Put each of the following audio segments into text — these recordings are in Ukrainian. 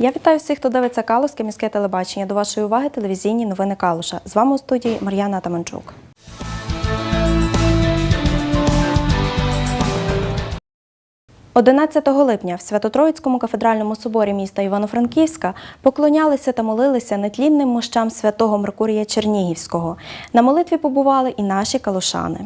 Я вітаю всіх, хто дивиться Калузьке міське телебачення. До вашої уваги телевізійні новини Калуша. З вами у студії Мар'яна Таманчук. «11 липня в Свято-Троїцькому кафедральному соборі міста Івано-Франківська поклонялися та молилися нетлінним мощам святого Меркурія Чернігівського. На молитві побували і наші калушани.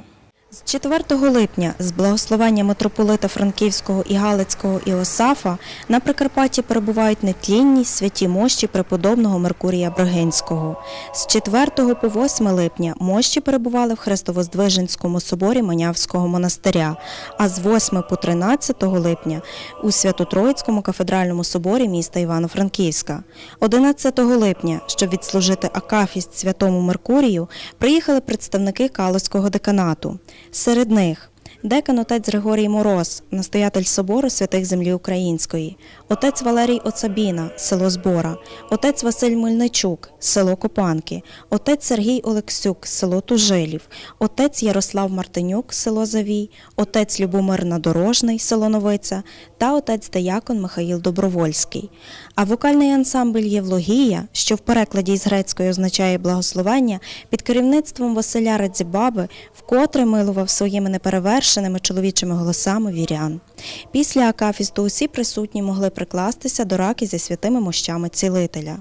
З 4 липня з благословення митрополита Франківського і Галицького Іосафа на Прикарпатті перебувають нетлінні святі мощі преподобного Меркурія Брагинського. З 4 по 8 липня мощі перебували в Хрестовоздвиженському соборі Манявського монастиря, а з 8 по 13 липня у Свято-Троїцькому кафедральному соборі міста Івано-Франківська. 11 липня, щоб відслужити акафіст святому Меркурію, приїхали представники Калузького деканату. Серед них декан отець Григорій Мороз, настоятель собору святих землі Української, отець Валерій Оцабіна, село Збора, отець Василь Мельничук, село Копанки, отець Сергій Олексюк, село Тужилів, отець Ярослав Мартинюк, село Завій, отець Любомир Надорожний, село Новиця. Та отець Деякон Михаїл Добровольський. А вокальний ансамбль Євлогія, що в перекладі з грецької означає благословення, під керівництвом Василя Радзібаби вкотре милував своїми неперевершеними чоловічими голосами вірян. Після акафісту усі присутні могли прикластися до раки зі святими мощами цілителя.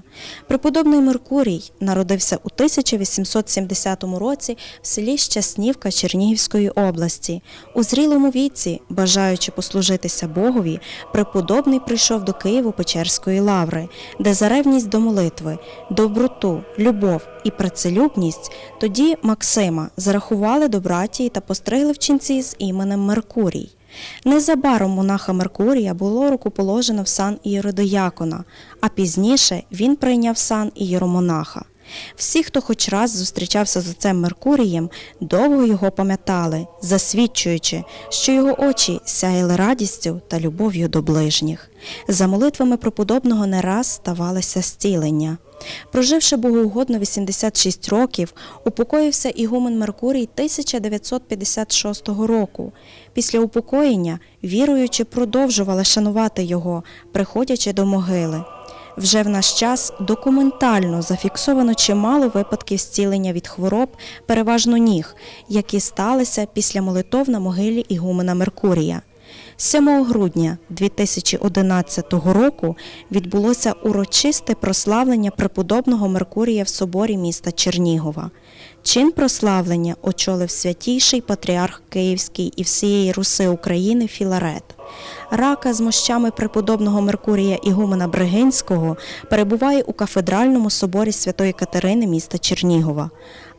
Преподобний Меркурій народився у 1870 році в селі Щаснівка Чернігівської області. У зрілому віці, бажаючи послужитися Богові, преподобний прийшов до Києво-Печерської лаври, де за ревність до молитви, доброту, любов і працелюбність тоді Максима зарахували до братії та постригли в ченці з іменем Меркурій. Незабаром монаха Меркурія було рукоположено в сан ієродиякона, а пізніше він прийняв сан ієромонаха. Всі, хто хоч раз зустрічався з отцем Меркурієм, довго його пам'ятали, засвідчуючи, що його очі сяяли радістю та любов'ю до ближніх. За молитвами преподобного не раз ставалося зцілення. Проживши богоугодно 86 років, упокоївся ігумен Меркурій 1956 року. Після упокоєння віруючи продовжували шанувати його, приходячи до могили. Вже в наш час документально зафіксовано чимало випадків зцілення від хвороб, переважно ніг, які сталися після молитов на могилі Ігумена Меркурія. 7 грудня 2011 року відбулося урочисте прославлення преподобного Меркурія в соборі міста Чернігова. Чин прославлення очолив святійший патріарх Київський і всієї Руси України Філарет. Рака з мощами преподобного Меркурія Ігумена Бригинського перебуває у кафедральному соборі Святої Катерини міста Чернігова.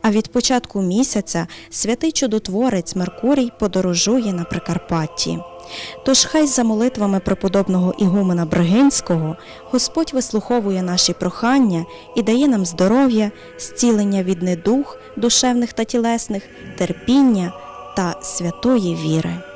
А від початку місяця святий чудотворець Меркурій подорожує на Прикарпатті. Тож хай за молитвами преподобного Ігумена Бригинського Господь вислуховує наші прохання і дає нам здоров'я, зцілення від недух, душевних та тілесних, терпіння та святої віри.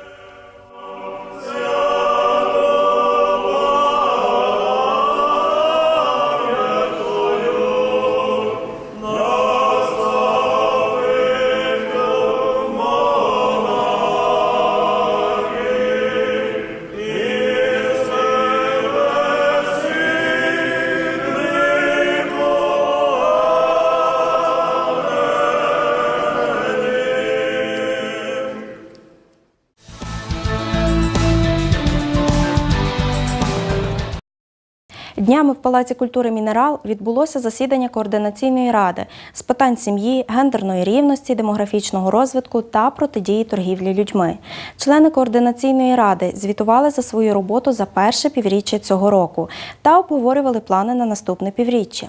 Днями в Палаці культури Мінерал відбулося засідання координаційної ради з питань сім'ї, гендерної рівності, демографічного розвитку та протидії торгівлі людьми. Члени координаційної ради звітували за свою роботу за перше півріччя цього року та обговорювали плани на наступне півріччя.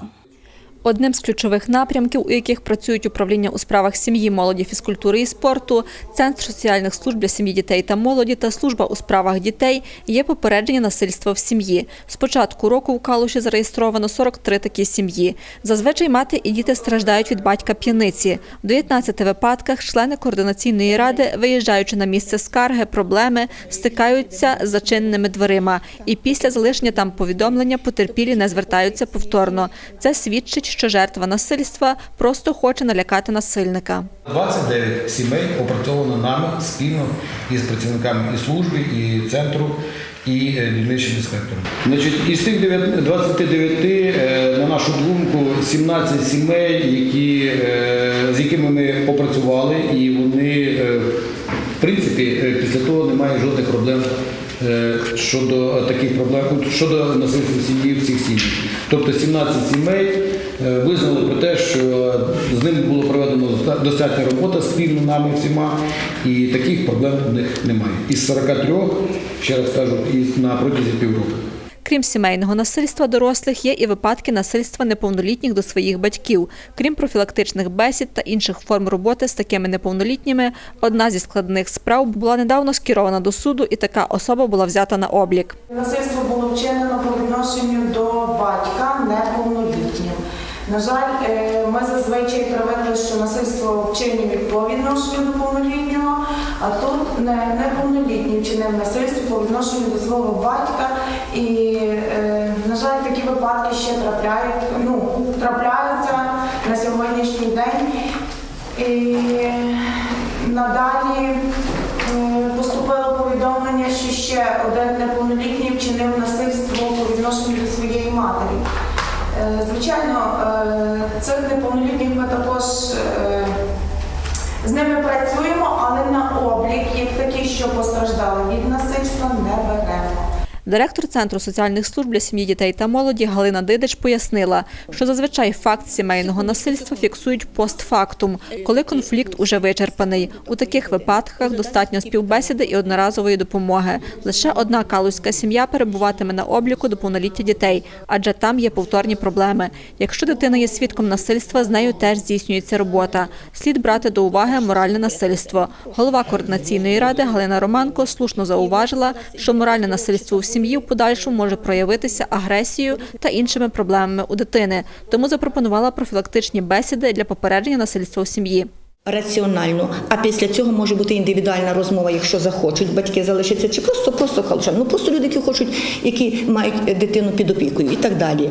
Одним з ключових напрямків, у яких працюють управління у справах сім'ї, молоді, фізкультури і спорту, центр соціальних служб для сім'ї дітей та молоді та служба у справах дітей є попередження насильства в сім'ї. З початку року в Калуші зареєстровано 43 такі сім'ї. Зазвичай мати і діти страждають від батька п'яниці. В 19 випадках члени координаційної ради, виїжджаючи на місце скарги, проблеми, стикаються з зачиненими дверима. І після залишення там повідомлення потерпілі не звертаються повторно. Це свідчить, що жертва насильства просто хоче налякати насильника. 29 сімей опрацьовано нами спільно із працівниками і служби, і центру і е, дільничним інспектором. Значить, із тих дев'ят- 29, е, на нашу думку, 17 сімей, які, е, з якими ми попрацювали, і вони, в принципі, після того немає жодних проблем щодо таких проблем, щодо насильства сім'ї в цих сім'ях. Тобто 17 сімей визнали про те, що з ними було проведено достатня робота спільно нами всіма, і таких проблем у них немає. Із 43, ще раз кажу, із на протязі півроку. Крім сімейного насильства дорослих, є і випадки насильства неповнолітніх до своїх батьків. Крім профілактичних бесід та інших форм роботи з такими неповнолітніми, одна зі складних справ була недавно скерована до суду, і така особа була взята на облік. Насильство було вчинено по відношенню до батька неповнолітнім. На жаль, е, ми зазвичай привикли, що насильство вчинює по відношенню до повнолітнього, а тут не- неповнолітній вчинив насильство по відношенню до свого батька. І, е, на жаль, такі випадки ще трапляють, ну, трапляються на сьогоднішній день. І надалі е, поступило повідомлення, що ще один неповнолітній вчинив насильство по відношенню до своєї матері. Е, Звичайно, це цих неповнолітніх ми також е, з ними працюємо, але на облік як такі, що постраждали від насильства, не беремо. Директор Центру соціальних служб для сім'ї, дітей та молоді Галина Дидич пояснила, що зазвичай факт сімейного насильства фіксують постфактум, коли конфлікт уже вичерпаний. У таких випадках достатньо співбесіди і одноразової допомоги. Лише одна калузька сім'я перебуватиме на обліку до повноліття дітей, адже там є повторні проблеми. Якщо дитина є свідком насильства, з нею теж здійснюється робота. Слід брати до уваги моральне насильство. Голова координаційної ради Галина Романко слушно зауважила, що моральне насильство у сім'ї в подальшому може проявитися агресією та іншими проблемами у дитини. Тому запропонувала профілактичні бесіди для попередження насильства у сім'ї. Раціонально, а після цього може бути індивідуальна розмова, якщо захочуть батьки залишитися, чи просто просто халушан. Ну просто люди, які хочуть, які мають дитину під опікою і так далі.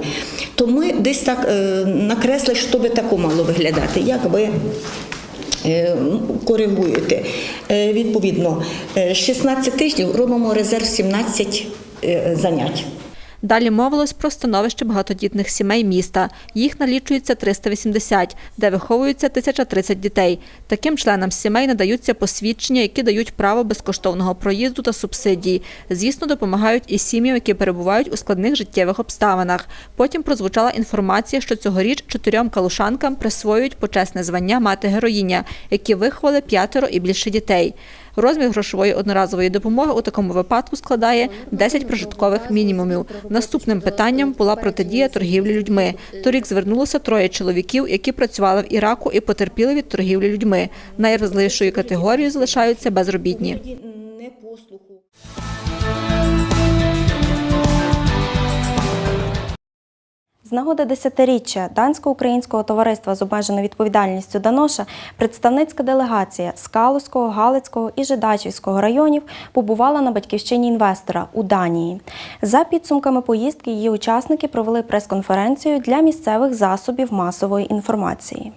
То ми десь так е, накресли, що би тако мало виглядати, як ви. е, Коригуєте. Е, Відповідно, е, 16 тижнів робимо резерв 17 е, занять. Далі мовилось про становище багатодітних сімей міста. Їх налічується 380, де виховується 1030 дітей. Таким членам сімей надаються посвідчення, які дають право безкоштовного проїзду та субсидії. Звісно, допомагають і сім'ям, які перебувають у складних життєвих обставинах. Потім прозвучала інформація, що цьогоріч чотирьом калушанкам присвоюють почесне звання мати героїня, які виховали п'ятеро і більше дітей. Розмір грошової одноразової допомоги у такому випадку складає 10 прожиткових мінімумів. Наступним питанням була протидія торгівлі людьми. Торік звернулося троє чоловіків, які працювали в Іраку і потерпіли від торгівлі людьми. Найвразливішою категорією залишаються безробітні. З нагоди десятиріччя Дансько-українського товариства з обмеженою відповідальністю Даноша представницька делегація з Калузького, Галицького і Жидачівського районів побувала на батьківщині інвестора у Данії. За підсумками поїздки її учасники провели прес-конференцію для місцевих засобів масової інформації.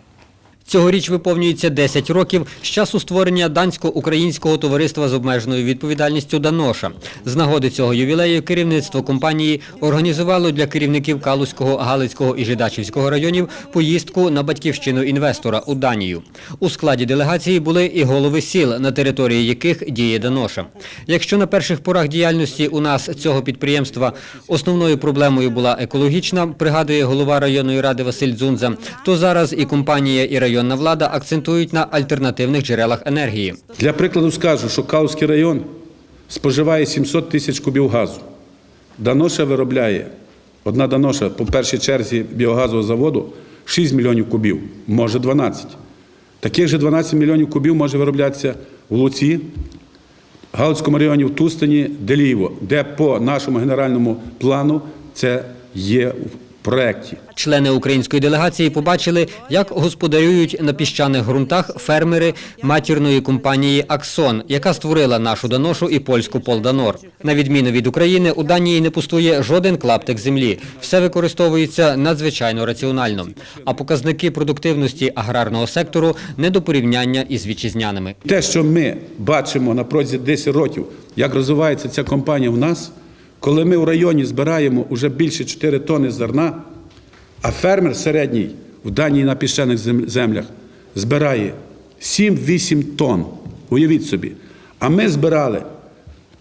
Цьогоріч виповнюється 10 років з часу створення дансько-українського товариства з обмеженою відповідальністю «Даноша». З нагоди цього ювілею керівництво компанії організувало для керівників Калузького, Галицького і Жидачівського районів поїздку на батьківщину інвестора у Данію. У складі делегації були і голови сіл, на території яких діє «Даноша». Якщо на перших порах діяльності у нас цього підприємства основною проблемою була екологічна, пригадує голова районної ради Василь Дзунза, то зараз і компанія, і районна влада акцентують на альтернативних джерелах енергії. Для прикладу скажу, що Каузький район споживає 700 тисяч кубів газу. Даноша виробляє, одна Даноша по першій черзі біогазового заводу 6 мільйонів кубів, може 12. Таких же 12 мільйонів кубів може вироблятися в Луці, Галицькому районі в Тустані, Деліво, де по нашому генеральному плану це є проєкті. Члени української делегації побачили, як господарюють на піщаних ґрунтах фермери матірної компанії Аксон, яка створила нашу Даношу і польську Полданор. На відміну від України, у Данії не пустує жоден клаптик землі. Все використовується надзвичайно раціонально. А показники продуктивності аграрного сектору не до порівняння із вітчизняними. Те, що ми бачимо на протязі 10 років, як розвивається ця компанія в нас, коли ми в районі збираємо вже більше 4 тонни зерна, а фермер середній в даній на піщаних землях збирає 7-8 тонн. Уявіть собі. А ми збирали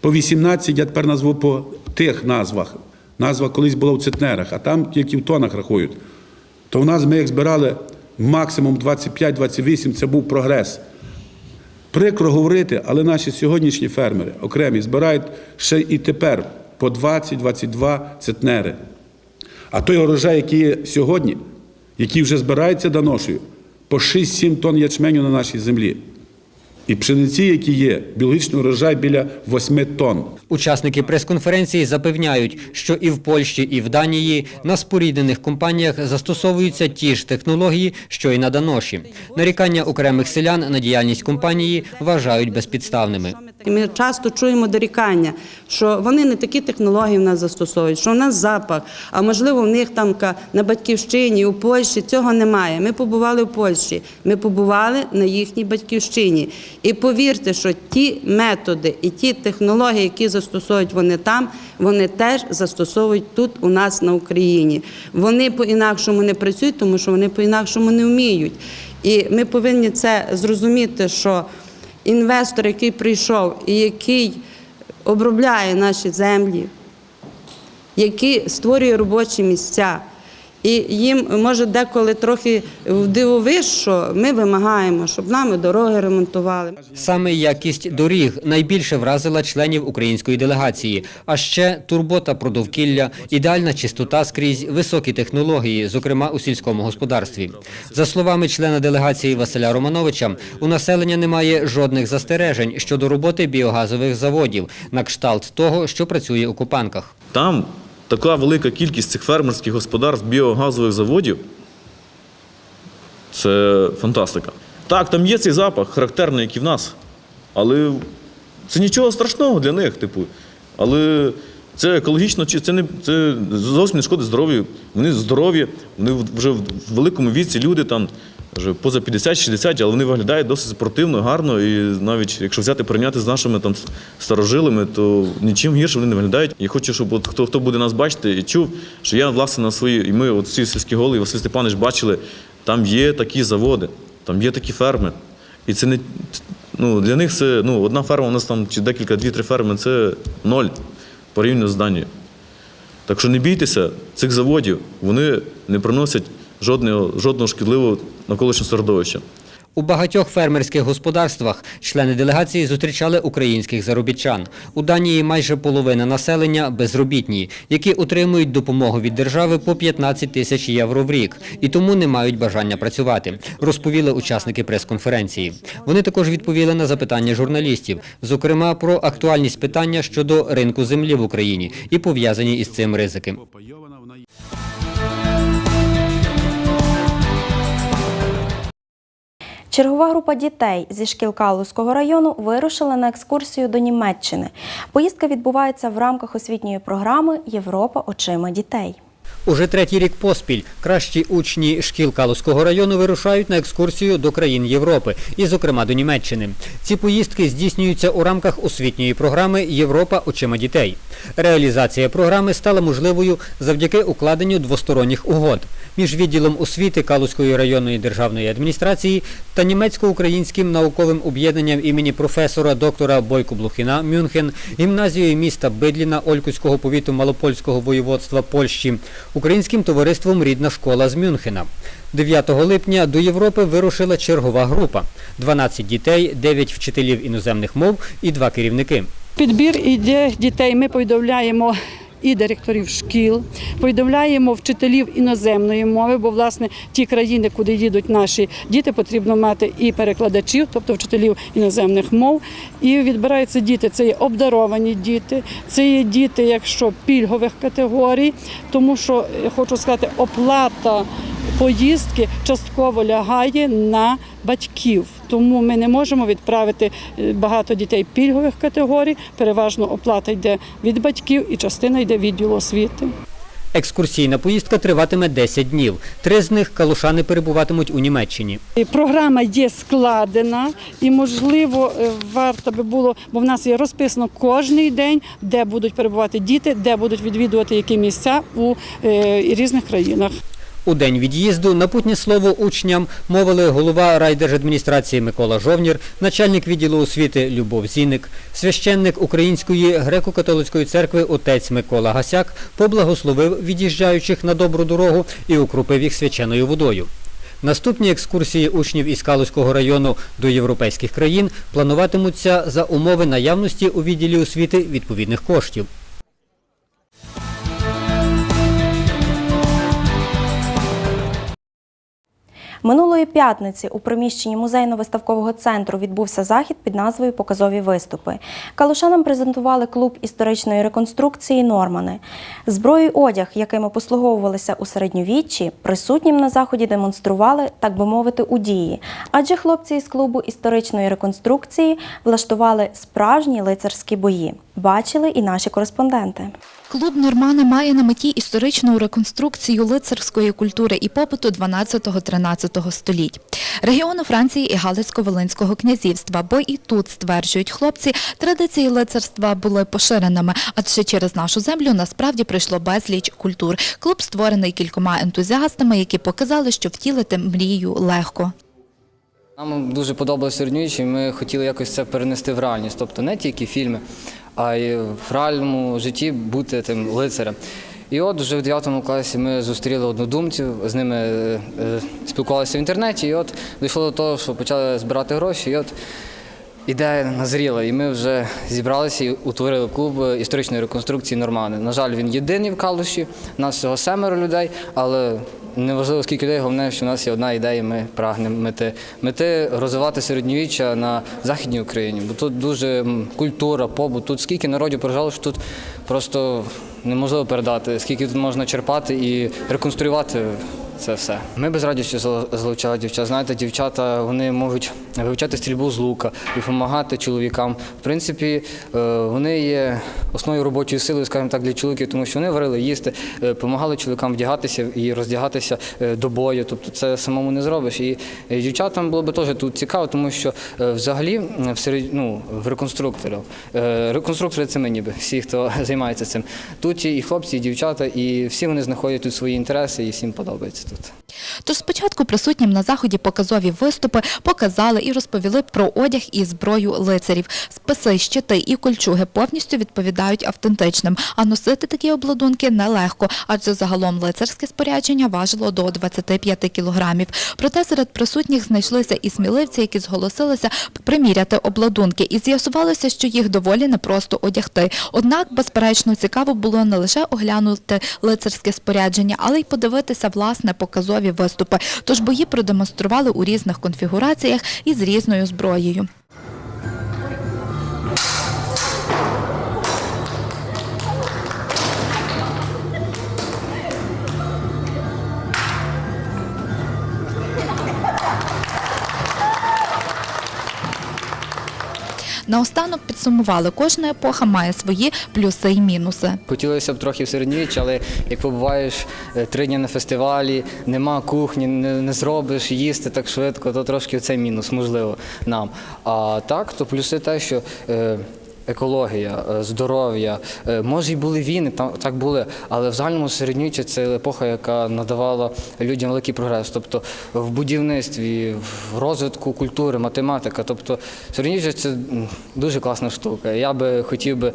по 18, я тепер назву по тих назвах. Назва колись була в центнерах, а там тільки в тонах рахують. То в нас ми їх збирали максимум 25-28, це був прогрес. Прикро говорити, але наші сьогоднішні фермери окремі збирають ще і тепер по 20-22 центнери. А той урожай, який є сьогодні, який вже збирається даношею, по 6-7 тонн ячменю на нашій землі. І пшениці, які є, біологічний урожай біля 8 тонн. Учасники прес-конференції запевняють, що і в Польщі, і в Данії на споріднених компаніях застосовуються ті ж технології, що й на Даноші. Нарікання окремих селян на діяльність компанії вважають безпідставними. Ми часто чуємо дорікання, що вони не такі технології в нас застосовують, що в нас запах, а можливо в них там на батьківщині, у Польщі цього немає. Ми побували в Польщі, ми побували на їхній батьківщині. І повірте, що ті методи і ті технології, які застосовують вони там, вони теж застосовують тут у нас на Україні. Вони по-інакшому не працюють, тому що вони по-інакшому не вміють. І ми повинні це зрозуміти, що інвестор, який прийшов і який обробляє наші землі, який створює робочі місця. І їм може деколи трохи вдивовиш, що ми вимагаємо, щоб нам і дороги ремонтували. Саме якість доріг найбільше вразила членів української делегації, а ще турбота про довкілля, ідеальна чистота скрізь, високі технології, зокрема у сільському господарстві. За словами члена делегації Василя Романовича, у населення немає жодних застережень щодо роботи біогазових заводів на кшталт того, що працює у Купанках. Там така велика кількість цих фермерських господарств біогазових заводів. Це фантастика. Так, там є цей запах, характерний, як і в нас. Але це нічого страшного для них, типу. Але це екологічно, це не це зовсім не шкодить здоров'ю. Вони здорові, вони вже в великому віці люди там. Вже поза 50-60, але вони виглядають досить спортивно, гарно. І навіть якщо взяти порівняти з нашими там старожилами, то нічим гірше вони не виглядають. І хочу, щоб от хто, хто буде нас бачити і чув, що я власне на свої, і ми, от всі сільські голови, Василь Степанович, бачили, там є такі заводи, там є такі ферми. І це не ну, для них це ну, одна ферма, у нас там чи декілька, дві-три ферми це ноль порівняно з Данією. Так що не бійтеся цих заводів, вони не приносять жодного, жодного шкідливого навколишнього середовища. У багатьох фермерських господарствах члени делегації зустрічали українських заробітчан. У Данії майже половина населення безробітні, які отримують допомогу від держави по 15 тисяч євро в рік і тому не мають бажання працювати, розповіли учасники прес-конференції. Вони також відповіли на запитання журналістів, зокрема про актуальність питання щодо ринку землі в Україні і пов'язані із цим ризики. Чергова група дітей зі шкіл Калузького району вирушила на екскурсію до Німеччини. Поїздка відбувається в рамках освітньої програми Європа очима дітей. Уже третій рік поспіль кращі учні шкіл Калузького району вирушають на екскурсію до країн Європи, і, зокрема, до Німеччини. Ці поїздки здійснюються у рамках освітньої програми Європа очима дітей. Реалізація програми стала можливою завдяки укладенню двосторонніх угод між відділом освіти Калузької районної державної адміністрації та німецько-українським науковим об'єднанням імені професора доктора Бойко Блухіна Мюнхен, гімназією міста Бидліна Олькутського повіту Малопольського воєводства Польщі, українським товариством Рідна школа з Мюнхена. 9 липня до Європи вирушила чергова група: 12 дітей, 9 вчителів іноземних мов і 2 керівники. Підбір іде дітей. Ми повідомляємо і директорів шкіл, повідомляємо вчителів іноземної мови, бо власне ті країни, куди їдуть наші діти, потрібно мати і перекладачів, тобто вчителів іноземних мов. І відбираються діти. Це є обдаровані діти, це є діти, якщо пільгових категорій, тому що е, хочу сказати, оплата поїздки частково лягає на батьків. Тому ми не можемо відправити е, багато дітей пільгових категорій. Переважно оплата йде від батьків і частина йде відділу освіти. Екскурсійна поїздка триватиме 10 днів. Три з них калушани перебуватимуть у Німеччині. Програма є складена і, можливо, е, варто би було, бо в нас є розписано кожний день, де будуть перебувати діти, де будуть відвідувати які місця у е, різних країнах. У день від'їзду напутнє слово учням мовили голова райдержадміністрації Микола Жовнір, начальник відділу освіти Любов Зіник, священник Української греко-католицької церкви отець Микола Гасяк поблагословив від'їжджаючих на добру дорогу і укропив їх свяченою водою. Наступні екскурсії учнів із Калузького району до європейських країн плануватимуться за умови наявності у відділі освіти відповідних коштів. Минулої п'ятниці у приміщенні музейно-виставкового центру відбувся захід під назвою Показові виступи. Калушанам презентували клуб історичної реконструкції Нормани. Зброю одяг, якими послуговувалися у середньовіччі, присутнім на заході демонстрували, так би мовити, у дії. Адже хлопці із клубу історичної реконструкції влаштували справжні лицарські бої. Бачили і наші кореспонденти. Клуб Нормани має на меті історичну реконструкцію лицарської культури і побуту 12-13 століть. Регіону Франції і Галицько-Волинського князівства, бо і тут, стверджують хлопці, традиції лицарства були поширеними, адже через нашу землю насправді прийшло безліч культур. Клуб створений кількома ентузіастами, які показали, що втілити мрію легко. Нам дуже подобалося середньовіччя, ми хотіли якось це перенести в реальність. Тобто не тільки фільми, а й в реальному житті бути тим лицарем. І от вже в 9 класі ми зустріли однодумців, з ними е, е, спілкувалися в інтернеті, і от дійшло до того, що почали збирати гроші. І от Ідея назріла, і ми вже зібралися і утворили клуб історичної реконструкції Нормани. На жаль, він єдиний в Калуші, нас всього семеро людей, але неважливо скільки людей, головне, що в нас є одна ідея, ми прагнемо мети. Мети розвивати середньовіччя на Західній Україні, бо тут дуже культура, побут, тут скільки народів прожало, що тут просто неможливо передати, скільки тут можна черпати і реконструювати це все. Ми без радістю зал- залучали дівчат. Знаєте, дівчата вони можуть вивчати стрільбу з лука і допомагати чоловікам. В принципі, е, вони є основною робочою силою, скажімо так, для чоловіків, тому що вони варили їсти, е, допомагали чоловікам вдягатися і роздягатися е, до бою. Тобто це самому не зробиш. І е, дівчатам було би теж тут цікаво, тому що е, взагалі в серед... ну, в реконструкторів. е, Реконструктори це ми ніби, всі, хто займається цим. Тут і хлопці, і дівчата, і всі вони знаходять тут свої інтереси, і всім подобається тут. Тож спочатку присутнім на заході показові виступи показали і розповіли про одяг і зброю лицарів. Списи, щити і кольчуги повністю відповідають автентичним, а носити такі обладунки нелегко, адже загалом лицарське спорядження важило до 25 кілограмів. Проте серед присутніх знайшлися і сміливці, які зголосилися приміряти обладунки, і з'ясувалося, що їх доволі непросто одягти. Однак, безперечно, цікаво було не лише оглянути лицарське спорядження, але й подивитися власне показові виступи. Тож бої продемонстрували у різних конфігураціях і з різною зброєю. Наостанок підсумували, кожна епоха має свої плюси і мінуси. Хотілося б трохи в середньовіччі, але як побуваєш е, три дні на фестивалі, нема кухні, не, не зробиш їсти так швидко, то трошки це мінус, можливо, нам. А так, то плюси те, що. е, Екологія, е, здоров'я, Е, може, і були війни, там так були, але в загальному середньовіччя це епоха, яка надавала людям великий прогрес. Тобто в будівництві, в розвитку культури, математика. Тобто середньовіччя це дуже класна штука. Я би хотів би.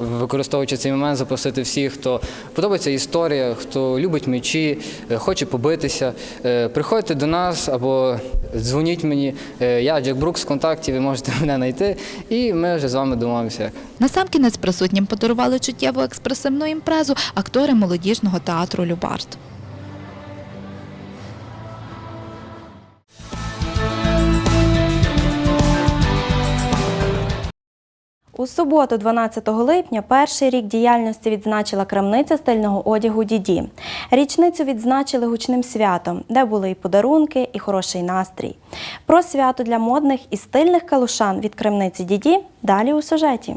Використовуючи цей момент, запросити всіх, хто подобається історія, хто любить мечі, е, хоче побитися. Е, Приходьте до нас або дзвоніть мені. Е, Я Джек Брукс з контактів, ви можете мене знайти, і ми вже з вами домовимося. Насамкінець присутнім подарували чуттєву експресивну імпрезу актори молодіжного театру Любарт. У суботу, 12 липня, перший рік діяльності відзначила крамниця стильного одягу Діді. Річницю відзначили гучним святом, де були і подарунки, і хороший настрій. Про свято для модних і стильних калушан від крамниці Діді далі у сюжеті.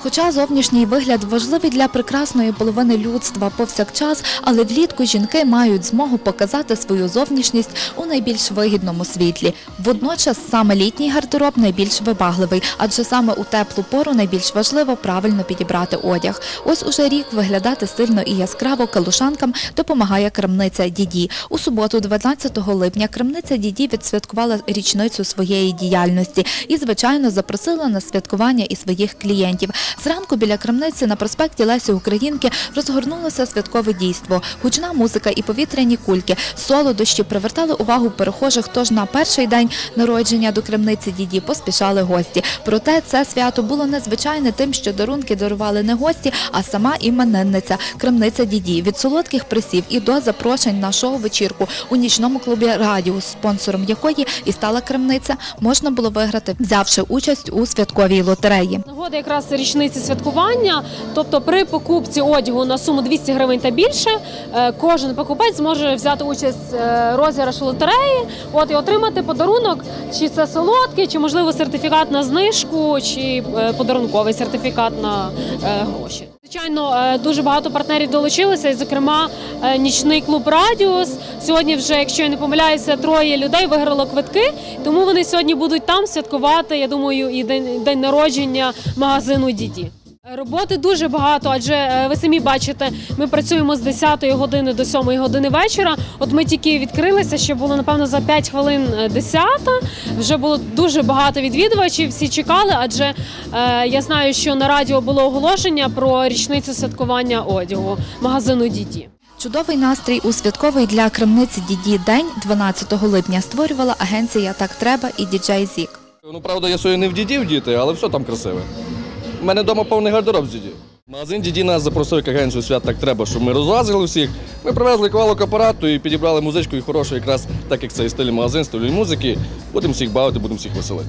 Хоча зовнішній вигляд важливий для прекрасної половини людства повсякчас, але влітку жінки мають змогу показати свою зовнішність у найбільш вигідному світлі. Водночас саме літній гардероб найбільш вибагливий, адже саме у теплу пору найбільш важливо правильно підібрати одяг. Ось уже рік виглядати стильно і яскраво калушанкам допомагає крамниця Діді. У суботу, 12 липня, крамниця Діді відсвяткувала річницю своєї діяльності і, звичайно, запросила на святкування і своїх клієнтів. Зранку біля крамниці на проспекті Лесі Українки розгорнулося святкове дійство. Гучна музика і повітряні кульки, солодощі привертали увагу перехожих. Тож на перший день народження до крамниці Діді поспішали гості. Проте це свято було незвичайне тим, що дарунки дарували не гості, а сама іменинниця крамниця Діді. Від солодких присів і до запрошень на шоу-вечірку у нічному клубі Радіус, спонсором якої і стала крамниця, можна було виграти, взявши участь у святковій лотереї. Нагода якраз річниці святкування. Тобто при покупці одягу на суму 200 гривень та більше е, кожен покупець зможе взяти участь е, розіграш лотереї, от і отримати подарунок, чи це солодкий, чи можливо сертифікат на знижку, чи е, подарунковий сертифікат на гроші. Звичайно, е, дуже багато партнерів долучилися, і, зокрема, е, нічний клуб Радіус. Сьогодні вже, якщо я не помиляюся, троє людей виграло квитки, тому вони сьогодні будуть там святкувати. Я думаю, і день, день народження магазину Діді. Роботи дуже багато, адже е, ви самі бачите, ми працюємо з 10 години до 7 години вечора. От ми тільки відкрилися, ще було напевно за 5 хвилин е, 10. Вже було дуже багато відвідувачів. Всі чекали, адже е, я знаю, що на радіо було оголошення про річницю святкування одягу магазину Діді. Чудовий настрій у святковий для крамниці Діді день 12 липня створювала агенція Так треба і діджей Зік. Ну, правда, я сьогодні не в діді в діти, але все там красиве. У мене вдома повний гардероб з діді. Магазин діді нас запросив як агенцію свят так треба, щоб ми розвазили всіх. Ми привезли кавалок апарату і підібрали музичку і хорошу, якраз так як це і стиль магазин, стиль музики. Будемо всіх бавити, будемо всіх веселити.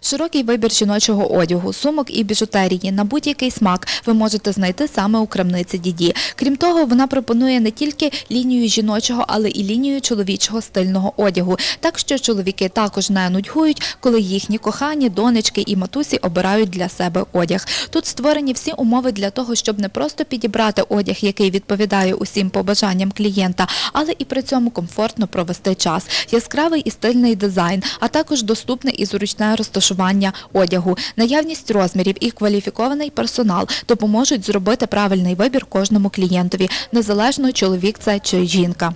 Широкий вибір жіночого одягу, сумок і біжутерії на будь-який смак ви можете знайти саме у крамниці Діді. Крім того, вона пропонує не тільки лінію жіночого, але і лінію чоловічого стильного одягу. Так що чоловіки також не нудьгують, коли їхні кохані, донечки і матусі обирають для себе одяг. Тут створені всі умови для того, щоб не просто підібрати одяг, який відповідає усім побажанням клієнта, але і при цьому комфортно провести час. Яскравий і стильний дизайн, а також доступне і зручне розташування одягу, наявність розмірів і кваліфікований персонал допоможуть зробити правильний вибір кожному клієнтові, незалежно чоловік це чи жінка.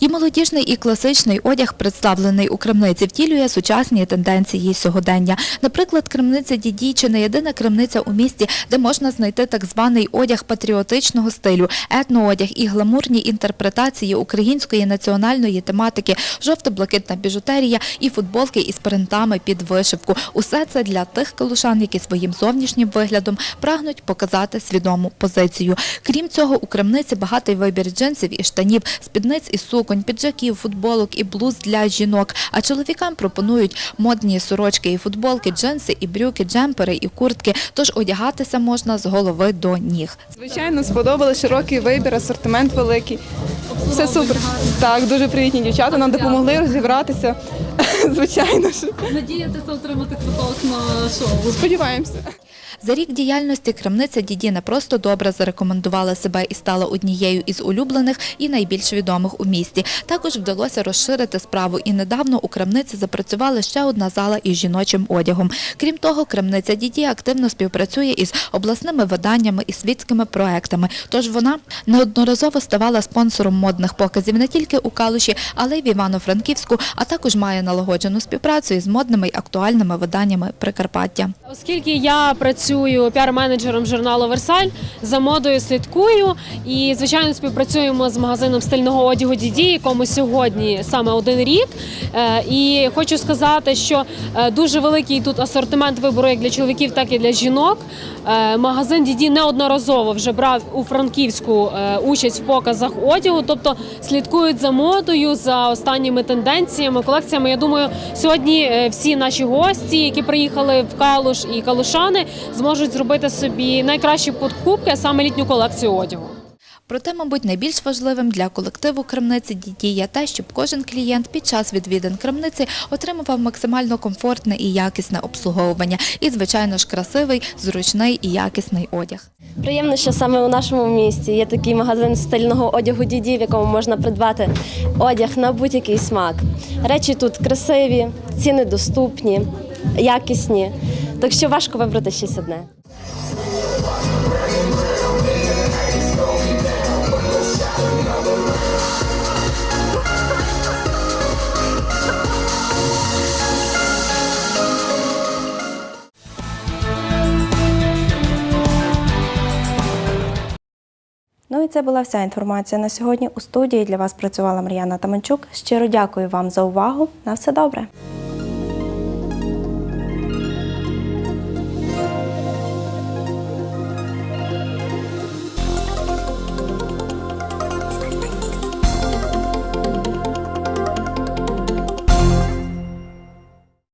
І молодіжний, і класичний одяг, представлений у крамниці, втілює сучасні тенденції сьогодення. Наприклад, крамниця Діді чи не єдина крамниця у місті, де можна знайти так званий одяг патріотичного стилю, етноодяг і гламурні інтерпретації української національної тематики, жовто-блакитна біжутерія і футболки із принтами під вишивку. Усе це для тих калушан, які своїм зовнішнім виглядом прагнуть показати свідому позицію. Крім цього, у крамниці багатий вибір джинсів і штанів, спідниць і суконь, піджаків, футболок і блуз для жінок. А чоловікам пропонують модні сорочки і футболки, джинси і брюки, джемпери і куртки. Тож одягатися можна з голови до ніг. Звичайно, сподобали широкий вибір, асортимент великий. Все супер. Так, дуже привітні дівчата. Нам допомогли розібратися. Звичайно ж. Надіятися отримати квиток на шоу. Сподіваємося. За рік діяльності крамниця Діді не просто добре зарекомендувала себе і стала однією із улюблених і найбільш відомих у місті. Також вдалося розширити справу, і недавно у крамниці запрацювала ще одна зала із жіночим одягом. Крім того, крамниця Діді активно співпрацює із обласними виданнями і світськими проектами. Тож вона неодноразово ставала спонсором модних показів не тільки у Калуші, але й в Івано-Франківську, а також має налагоджену співпрацю із модними й актуальними виданнями Прикарпаття. Оскільки я працюю піар-менеджером журналу Версаль, за модою слідкую і, звичайно, співпрацюємо з магазином стильного одягу Діді, якому сьогодні саме один рік. Е, І хочу сказати, що е, дуже великий тут асортимент вибору як для чоловіків, так і для жінок. Е, Магазин Діді неодноразово вже брав у Франківську участь в показах одягу, тобто слідкують за модою, за останніми тенденціями, колекціями. Я думаю, сьогодні всі наші гості, які приїхали в Калуш і Калушани, зможуть зробити собі найкращі покупки, а саме літню колекцію одягу. Проте, мабуть, найбільш важливим для колективу крамниці дії є те, щоб кожен клієнт під час відвідин крамниці отримував максимально комфортне і якісне обслуговування. І, звичайно ж, красивий, зручний і якісний одяг. Приємно, що саме у нашому місті є такий магазин стильного одягу діді, в якому можна придбати одяг на будь-який смак. Речі тут красиві, ціни доступні, якісні. Так що важко вибрати щось одне. Ну і це була вся інформація на сьогодні. У студії для вас працювала Мар'яна Таманчук. Щиро дякую вам за увагу. На все добре.